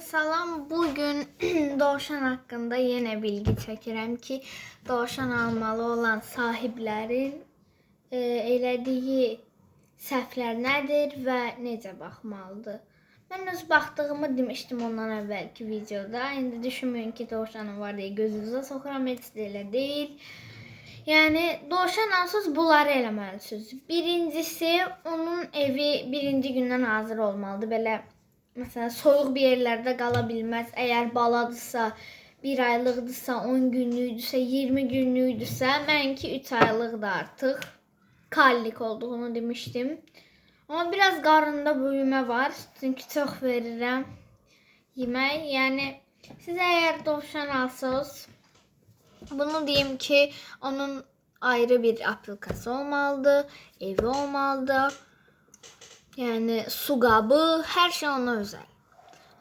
Salam, bugün dovşan haqqında yenə bilgi çəkirəm ki, dovşan almalı olan sahiblərin e, elədiyi səhvlər nədir və necə baxmalıdır? Mən öz baxdığımı demişdim ondan əvvəlki videoda. İndi düşünməyin ki, dovşanım var deyə gözünüzə soxuram, heç də elə deyil. Yəni dovşan alsız bunları eləməlisiniz. Birincisi, onun evi birinci gündən hazır olmalıdır. Belə Məsələn, soyuq bir yerlərdə qala bilməz. Əgər baladırsa, 1 aylıqdırsa, 10 günlükdürsə, 20 günlükdürsə, mənki 3 aylıqdır artıq. Kallik olduğunu demişdim. Amma biraz qarında böyümə var, çünki çox verirəm yemək. Yəni siz əgər dovşan alsınız, bunu deyim ki, onun ayrı bir aplikası olmalıdır, evi olmalıdır. Yəni su qabı, hər şey ona özəl.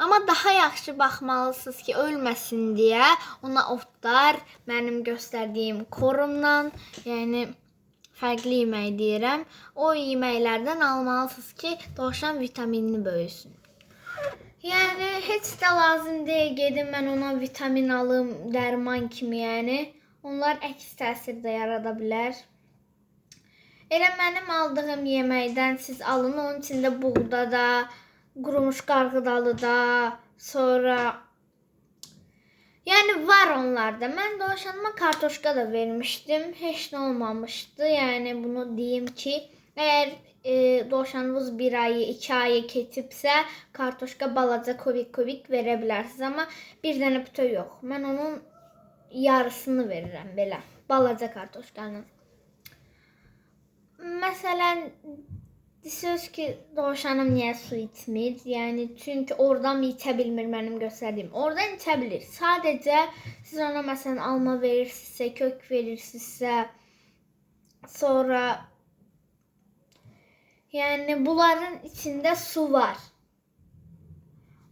Amma daha yaxşı baxmalısınız ki, ölməsin deyə ona otlar, mənim göstərdiyim korumdan, yəni fərqli yemək deyirəm. O yeməklərdən almalısınız ki, dovşan vitaminli böyüsün. Yəni heç də lazım deyil gedim mən ona vitamin alım, dərman kimi, yəni onlar əks təsir də yarada bilər. Elə mənim aldığım yeməkdən siz alın, onun içində buğda da, qurumuş qarğıdalı da, sonra Yəni var onlarda. Mən dovşanıma kartoşka da vermişdim. Heç nə olmamışdı. Yəni bunu deyim ki, əgər e, dovşanınız 1 ayı, 2 ayı keçibsə, kartoşka balaca kovik-kovik verə bilərsiniz, amma bir dənə bütöv yox. Mən onun yarısını verirəm belə, balaca kartoşkanın. Məsələn, desəz ki, dovşanım niyə su içmir? Yəni çünki oradan içə bilmir mənim göstərdiyim. Oradan içə bilir. Sadəcə siz ona məsələn alma verirsinizsə, kök verirsinizsə, sonra yəni bunların içində su var.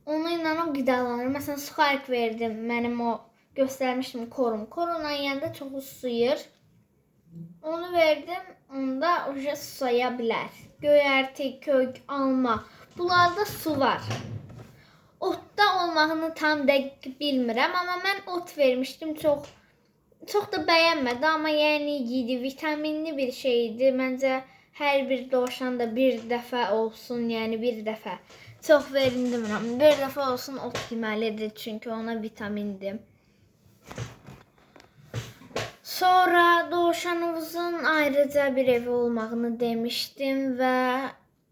Onunla o qidalanır. Məsələn, suxarik verdim. Mənim o göstərmişdim korum. Korona yeyəndə çoxu suyur. Onu verdim, onda uca susaya bilər. Göyərti, kök, alma. Bunlarda su var. Otda olmağını tam dəqiq bilmirəm, amma mən ot vermişdim. Çox çox da bəyənmədi, amma yəni yedi, vitaminli bir şeydi. Məncə hər bir dovşan da bir dəfə olsun, yəni bir dəfə. Çox verin demirəm. Bir dəfə olsun ot yeməlidir, çünki ona vitamindir. Sonra dovşanımızın ayrıca bir evi olmağını demişdim və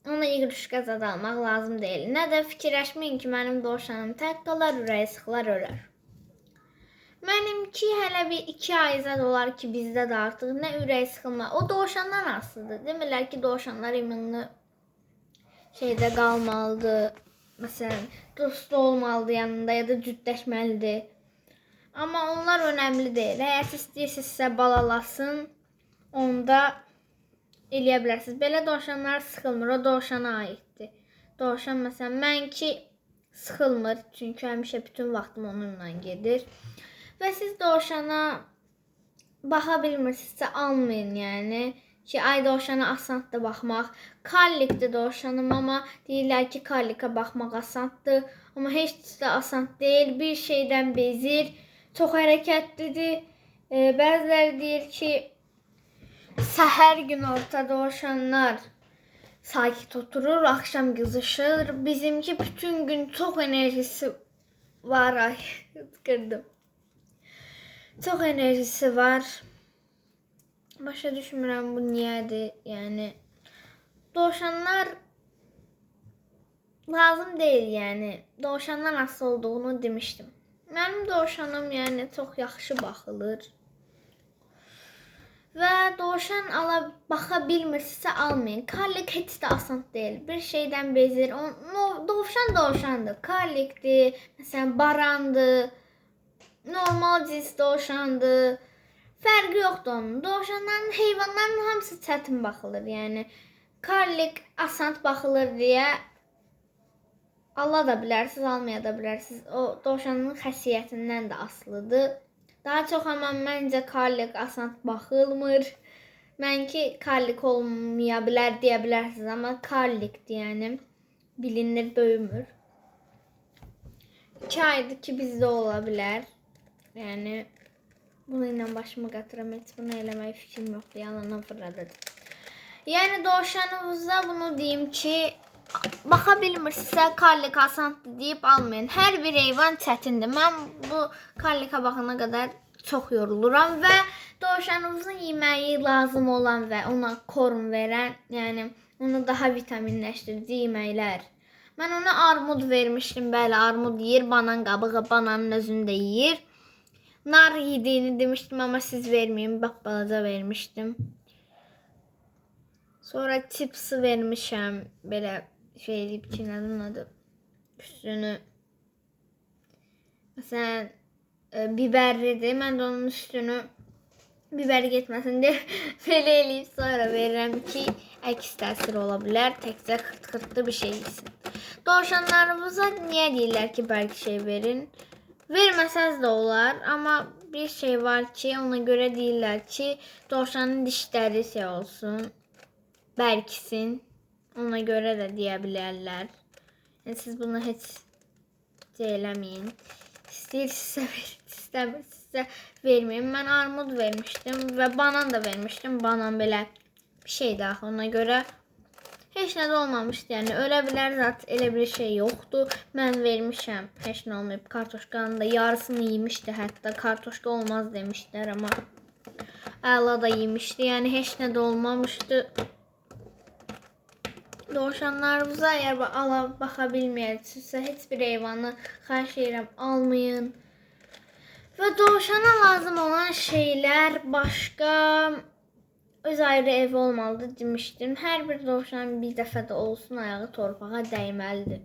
ona iqruşka zad almaq lazım deyil. Nə də fikirləşməyin ki, mənim dovşanım tək qalar, ürəyi sıxılar, ölər. Mənimki hələ bir 2 ay zad olar ki, bizdə də artıq nə ürək sıxılma. O dovşandan asılıdır. Demirlər ki, dovşanlar immünlü şeydə qalmalıdır. Məsələn, dostu olmalıdır yanında ya da cütləşməlidir. Amma onlar önəmli deyil. Əgər siz istəyirsinizsə balalasın, onda eləyə bilərsiniz. Belə dovşanlar sıxılmır, o dovşana aiddir. Dovşan məsələn mənki sıxılmır, çünki həmişə bütün vaxtım onunla gedir. Və siz dovşana baxa bilmirsinizsə almayın, yəni ki, ay dovşana asandır baxmaq. Kallikdir dovşanım, amma deyirlər ki, kallikə baxmaq asandır, amma heç də asan deyil. Bir şeydən bezir çox hərəkətlidir. E, bəziləri deyir ki, səhər gün orta dovşanlar sakit oturur, axşam qızışır. Bizimki bütün gün çox enerjisi var. Ay, qırdım. Çox enerjisi var. Başa düşmürəm bu niyədir. Yəni dovşanlar lazım deyil, yəni. Dovşandan asılı olduğunu demişdim. Mənim dovşanım yəni çox yaxşı baxılır. Və dovşan ala baxa bilmirsinizsə almayın. Karlik heç də asan deyil. Bir şeydən bezir. O no, dovşan dovşandır. Karlikdir, məsələn barandır. Normal cins dovşandır. Fərqi yoxdur onun. Dovşanların, heyvanların hamısı çətin baxılır. Yəni karlik asan baxılır deyə ala da bilərsiniz, almaya da bilərsiniz. O dovşanın xəssiyyətindən də asılıdır. Daha çox amma məncə karlik asan baxılmır. Mənki karlik olmaya bilər deyə bilərsiniz, amma karlikdir, yəni bilinir, böyümür. iki aydır ki bizdə ola bilər. Yəni bununla başımı qatıram, heç bunu eləmək fikrim yoxdur, yalandan fırladım. Yəni dovşanınıza bunu deyim ki, baxa bilmirsinizsə karlik asandır deyib almayın. Hər bir heyvan çətindir. Mən bu karlika baxana qədər çox yoruluram və dovşanınızın yeməyi lazım olan və ona korm verən, yəni onu daha vitaminləşdirici yeməklər. Mən ona armud vermişdim. Bəli, armud yeyir, banan qabığı, bananın özünü də yeyir. Nar yediyini demişdim amma siz verməyin. Bax balaca vermişdim. Sonra chipsi vermişəm. Belə şey nədir adı? Üstünü Məsələn, e, biberlidir. Mən də onun üstünü biber getməsin deyə belə eləyib sonra verirəm ki, əks təsir ola bilər. Təkcə xırt-xırtlı bir şey yesin. Dovşanlarımıza niyə deyirlər ki, bəlkə şey verin? Verməsəz də olar, amma bir şey var ki, ona görə deyirlər ki, dovşanın dişləri şey olsun, bərkisin. Ona görə də deyə bilərlər. Yəni siz bunu heç şey eləməyin. İstəyirsinizsə verin, istəmirsinizsə verməyin. Mən armud vermişdim və banan da vermişdim. Banan belə bir şeydi axı ona görə heç nə də olmamışdı. Yəni ölə bilər zət elə bir şey yoxdur. Mən vermişəm. Heç nə olmayıb. Kartoşkanın da yarısını yemişdi hətta. Kartoşka olmaz demişdilər amma əla da yemişdi. Yəni heç nə də olmamışdı. Dovşanlarınıza əgər ala baxa bilməyəcəksinizsə heç bir heyvanı xahiş edirəm almayın. Və dovşana lazım olan şeylər başqa öz ayrı evi olmalıdır demişdim. Hər bir dovşan bir dəfə də olsun ayağı torpağa dəyməlidir.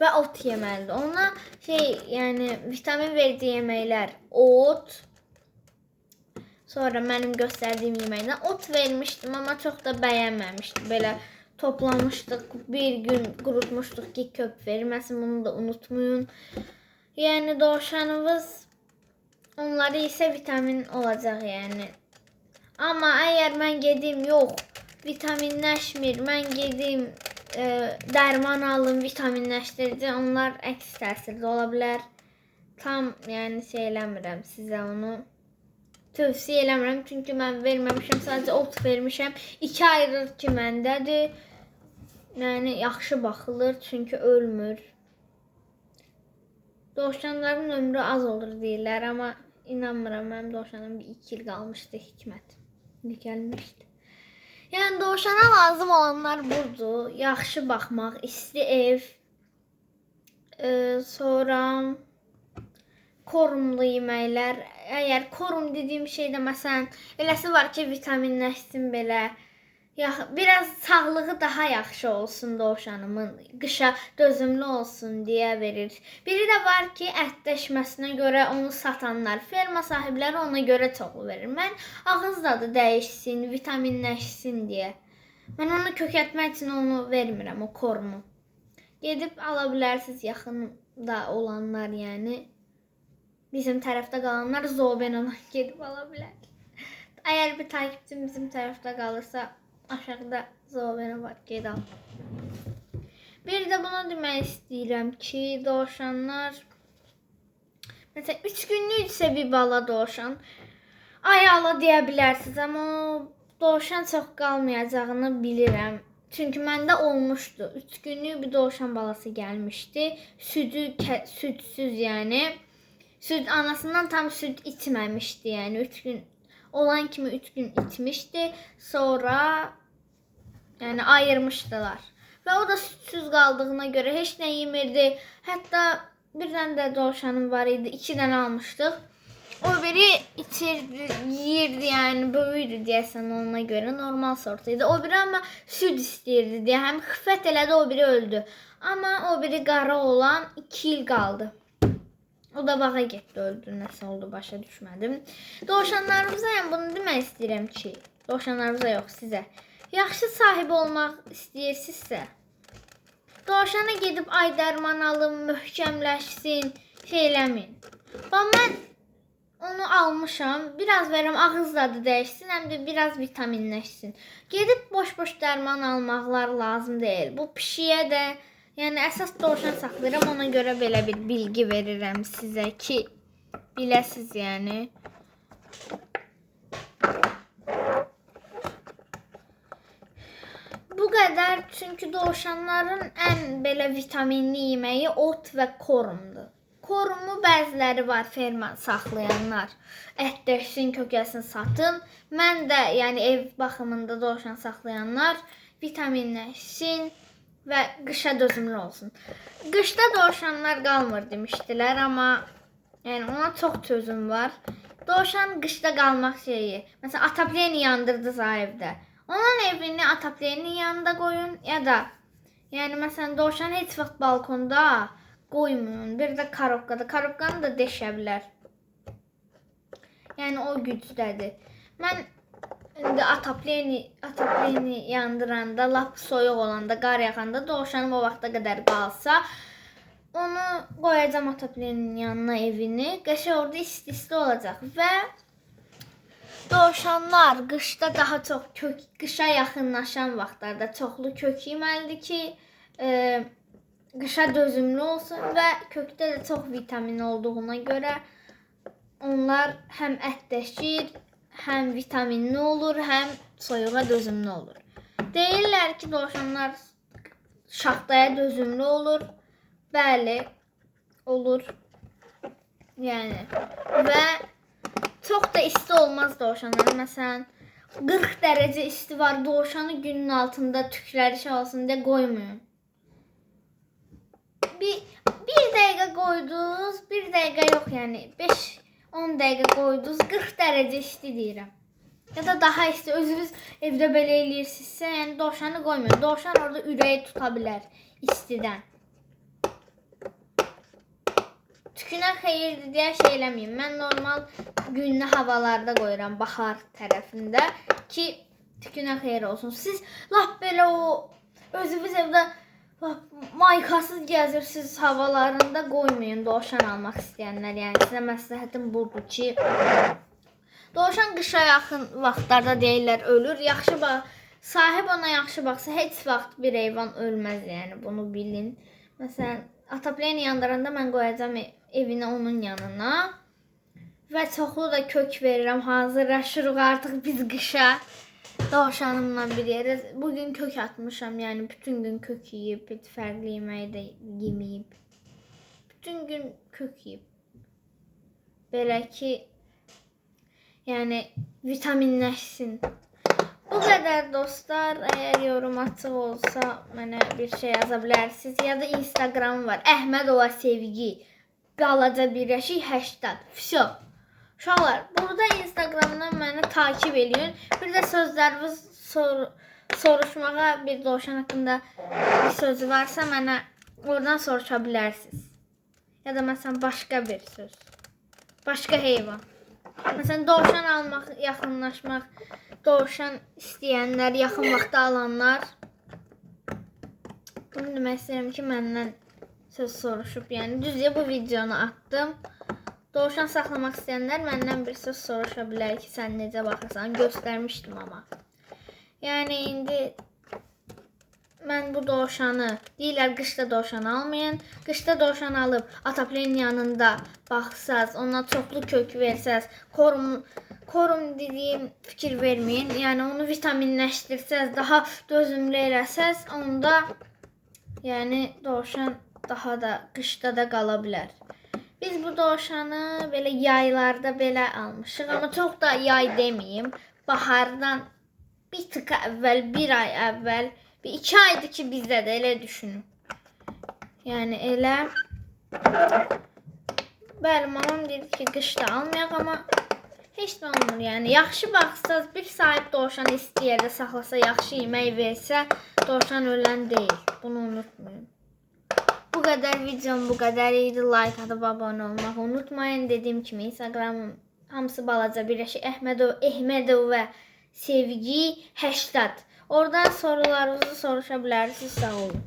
Və ot yeməlidir. Ona şey, yəni vitamin verici yeməklər, ot, Sonra mənim göstərdiyim yeməkdən ot vermişdim, amma çox da bəyənməmişdim. Belə toplamışdıq, bir gün qurutmuşduq ki, köp verməsin, bunu da unutmayın. Yəni dovşanınız onları isə vitamin olacaq, yəni. Amma əgər mən gedim, yox, vitaminləşmir, mən gedim e, dərman alım, vitaminləşdirici, onlar əks təsirli ola bilər. Tam, yəni şey eləmirəm sizə onu tövsiyə eləmirəm çünki mən verməmişəm, sadəcə ot vermişəm. 2 aydır ki məndədir. Yəni yaxşı baxılır çünki ölmür. Dovşanların ömrü az olur deyirlər, amma inanmıram. Mənim dovşanım bir 2 il qalmışdı hikmət. Gəlmişdi. Yəni dovşana lazım olanlar budur. Yaxşı baxmaq, isti ev, e, sonra korumlu yeməklər. Əgər korum dediyim şeydə məsələn eləsi var ki, vitaminləşsin belə. Ya biraz sağlığı daha yaxşı olsun dovşanımın, qışa dözümlü olsun deyə verir. Biri də var ki, ətləşməsinə görə onu satanlar, ferma sahibləri ona görə çoxu verir. Mən ağız dadı dəyişsin, vitaminləşsin deyə. Mən onu kökəltmək üçün onu vermirəm, o korumu. Gedib ala bilərsiniz yaxında olanlar, yəni bizim tərəfdə qalanlar Zobenona gedib ala bilər. Əgər bir takipçim bizim tərəfdə qalırsa, aşağıda Zobena var, ged al. Bir də bunu demək istəyirəm ki, dovşanlar məsələn 3 günlüksə bir bala dovşan ay ala deyə bilərsiniz, amma o dovşan çox qalmayacağını bilirəm. Çünki məndə olmuşdu. 3 günlük bir dovşan balası gəlmişdi. Südü südsüz, yəni süd anasından tam süd içməmişdi. Yəni 3 gün olan kimi 3 gün içmişdi. Sonra yəni ayırmışdılar. Və o da südsüz qaldığına görə heç nə yemirdi. Hətta bir dənə də dovşanım var idi. 2 dənə almışdıq. O biri içirdi, yeyirdi, yəni böyüydü deyəsən ona görə normal sort idi. O biri amma süd istəyirdi deyə həm xiffət elədi, o biri öldü. Amma o biri qara olan 2 il qaldı. O da bağa getdi, öldü. Nəsə oldu, başa düşmədim. Dovşanlarımıza yəni bunu demək istəyirəm ki, dovşanlarımıza yox, sizə. Yaxşı sahib olmaq istəyirsinizsə, dovşana gedib ay dərman alın, möhkəmləşsin, şey eləmin. Bax mən onu almışam. Biraz verirəm ağız dadı dəyişsin, həm də biraz vitaminləşsin. Gedib boş-boş dərman almaqlar lazım deyil. Bu pişiyə də, Yəni əsas dovşan saxlayıram, ona görə belə bir bilgi verirəm sizə ki, biləsiz yəni. Bu qədər çünki dovşanların ən belə vitaminli yeməyi ot və korumdur. Korumu bəziləri var ferma saxlayanlar. Ətdəşsin, kökəsin satın. Mən də yəni ev baxımında dovşan saxlayanlar vitaminləşsin və qışa dözümlü olsun. Qışda dovşanlar qalmır demişdilər, amma yəni ona çox çözüm var. Dovşan qışda qalmaq şeyi. Məsələn, atapleni yandırdı evdə. Onun evini ataplenin yanında qoyun ya da yəni məsələn dovşan heç vaxt balkonda qoymayın. Bir də karobkada. Karobkanı da deşə bilər. Yəni o gücdədir. Mən indi atapleni atapleni yandıranda, lap soyuq olanda, qar yağanda dovşanım o vaxta qədər qalsa, onu qoyacağam ataplenin yanına evini. Qəşəng orada isti-isti olacaq və Dovşanlar qışda daha çox kök, qışa yaxınlaşan vaxtlarda çoxlu kök yeməlidir ki, e, qışa dözümlü olsun və kökdə də çox vitamin olduğuna görə onlar həm ətləşir, həm vitaminli olur, həm soyuğa dözümlü olur. Deyirlər ki, dovşanlar şaxtaya dözümlü olur. Bəli, olur. Yəni və Çox da isti olmaz dovşanlar. Məsələn, 40 dərəcə isti var. Dovşanı günün altında tükləri şey olsun deyə qoymayın. Bir, bir dəqiqə qoydunuz, bir dəqiqə yox, yəni 5-10 dəqiqə qoydunuz, 40 dərəcə isti deyirəm. Ya da daha isti özünüz evdə belə eləyirsinizsə, yəni dovşanı qoymayın. Dovşan orada ürəyi tuta bilər istidən. Tükünə xeyirdir deyə şey eləməyin. Mən normal günlü havalarda qoyuram bahar tərəfində ki, tükünə xeyir olsun. Siz lap belə o özünüz evdə lap maykasız gəzirsiniz havalarında qoymayın dovşan almaq istəyənlər. Yəni sizə məsləhətim budur ki, dovşan qışa yaxın vaxtlarda deyirlər ölür. Yaxşı bax, sahib ona yaxşı baxsa heç vaxt bir heyvan ölməz, yəni bunu bilin. Məsələn, Atapleni yandıranda mən qoyacağam evini onun yanına. Və çoxlu da kök verirəm. Hazırlaşırıq artıq biz qışa. Dovşanımla bir yerə. Bugün kök atmışam. Yəni bütün gün kök yeyib, heç fərqli yeməyi də yeməyib. Bütün gün kök yeyib. Belə ki, yəni vitaminləşsin. Bu qədər dostlar. Əgər yorum açıq olsa mənə bir şey yaza bilərsiniz. Ya da Instagram var. Əhmədova sevgi. Balaca birləşik 80. Всё. Uşaqlar, burada Instagramdan məni takip eləyin. Bir də sözləriniz sor soruşmağa bir dovşan haqqında bir sözü varsa mənə oradan soruşa bilərsiniz. Ya da məsələn başqa bir söz. Başqa heyvan. Məsələn dovşan almaq, yaxınlaşmaq dovşan istəyənlər, yaxın vaxtda alanlar bunu demək istəyirəm ki, məndən söz soruşub. Yəni düzcə bu videonu atdım. Dovşan saxlamaq istəyənlər məndən bir söz soruşa bilər ki, sən necə baxırsan? Göstərmişdim amma. Yəni indi mən bu dovşanı deyirlər qışda dovşan almayın. Qışda dovşan alıb ataplenin yanında baxsaz, ona çoxlu kök versəz, korum korum dediyim fikir verməyin. Yəni onu vitaminləşdirsəz, daha dözümlü eləsəz, onda yəni dovşan daha da qışda da qala bilər. Biz bu dovşanı belə yaylarda belə almışıq, amma çox da yay deməyim. Bahardan bir tık əvvəl, bir ay əvvəl, bir iki aydır ki bizdədir, elə düşünün. Yəni elə Bəli, mamam dedi ki, qışda almayaq, amma Heç nə olmur, yəni yaxşı baxsaz, bir sahib dovşan istəyir də saxlasa, yaxşı yemək versə, dovşan ölən deyil. Bunu unutmayın. Bu qədər videom bu qədər idi. Like atıb abunə olmağı unutmayın. Dediyim kimi Instagramım hamısı balaca birləşik Əhmədov, Əhmədov və Sevgi 80. Oradan sorularınızı soruşa bilərsiniz. Sağ olun.